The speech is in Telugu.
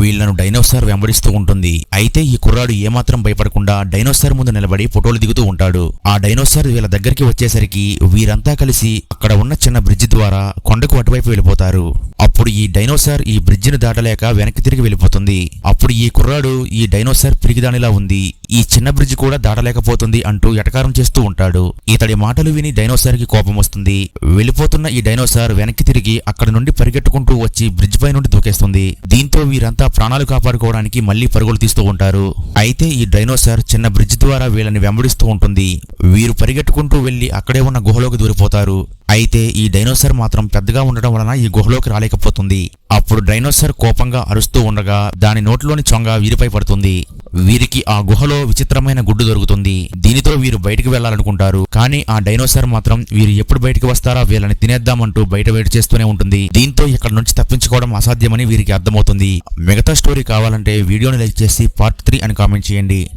వీళ్ళను డైనోసార్ వెంబడిస్తూ ఉంటుంది. అయితే ఈ కుర్రాడు ఏమాత్రం భయపడకుండా డైనోసార్ ముందు నిలబడి ఫోటోలు దిగుతూ ఉంటాడు. ఆ డైనోసార్ వీళ్ళ దగ్గరికి వచ్చేసరికి వీరంతా కలిసి అక్కడ ఉన్న చిన్న బ్రిడ్జ్ ద్వారా కొండకు అటువైపు వెళ్ళిపోతారు. అప్పుడు ఈ డైనోసార్ ఈ బ్రిడ్జిని దాటలేక వెనక్కి తిరిగి వెళ్ళిపోతుంది. అప్పుడు ఈ కుర్రాడు ఈ డైనోసార్ పిరిగిదానిలా ఉంది. ఈ చిన్న బ్రిడ్జ్ కూడా దాటలేకపోతుంది అంటూ ఎటకారం చేస్తూ ఉంటాడు. ఇతడి మాటలు విని డైనోసార్కి కోపం వస్తుంది. వెళ్ళిపోతున్న ఈ డైనోసార్ వెనక్కి తిరిగి అక్కడ నుండి పరిగెట్టుకుంటూ వచ్చి బ్రిడ్జ్ పై నుండి దూకేస్తుంది. దీంతో వీరంతా ప్రాణాలు కాపాడుకోవడానికి మళ్ళీ పరుగులు తీస్తూ ఉంటారు. అయితే ఈ డైనోసార్ చిన్న బ్రిడ్జ్ ద్వారా వీళ్ళని వెంబడిస్తూ ఉంటుంది. వీరు పరిగెట్టుకుంటూ వెళ్ళి అక్కడే ఉన్న గుహలోకి దూరిపోతారు. అయితే ఈ డైనోసార్ మాత్రం పెద్దగా ఉండడం వలన ఈ గుహలోకి రాలేకపోతుంది. అప్పుడు డైనోసార్ కోపంగా అరుస్తూ ఉండగా దాని నోట్లోని చొంగ వీరిపై పడుతుంది. వీరికి ఆ గుహలో విచిత్రమైన గుడ్డు దొరుకుతుంది. దీనితో వీరు బయటికి వెళ్ళాలనుకుంటారు కానీ ఆ డైనోసార్ మాత్రం వీరు ఎప్పుడు బయటికి వస్తారా వీళ్ళని తినేద్దామంటూ బయట వెయిట్ చేస్తూనే ఉంటుంది. దీంతో ఇక్కడ నుంచి తప్పించుకోవడం అసాధ్యమని వీరికి అర్థమవుతుంది. మిగతా స్టోరీ కావాలంటే వీడియోని లైక్ చేసి పార్ట్ త్రీ అని కామెంట్ చేయండి.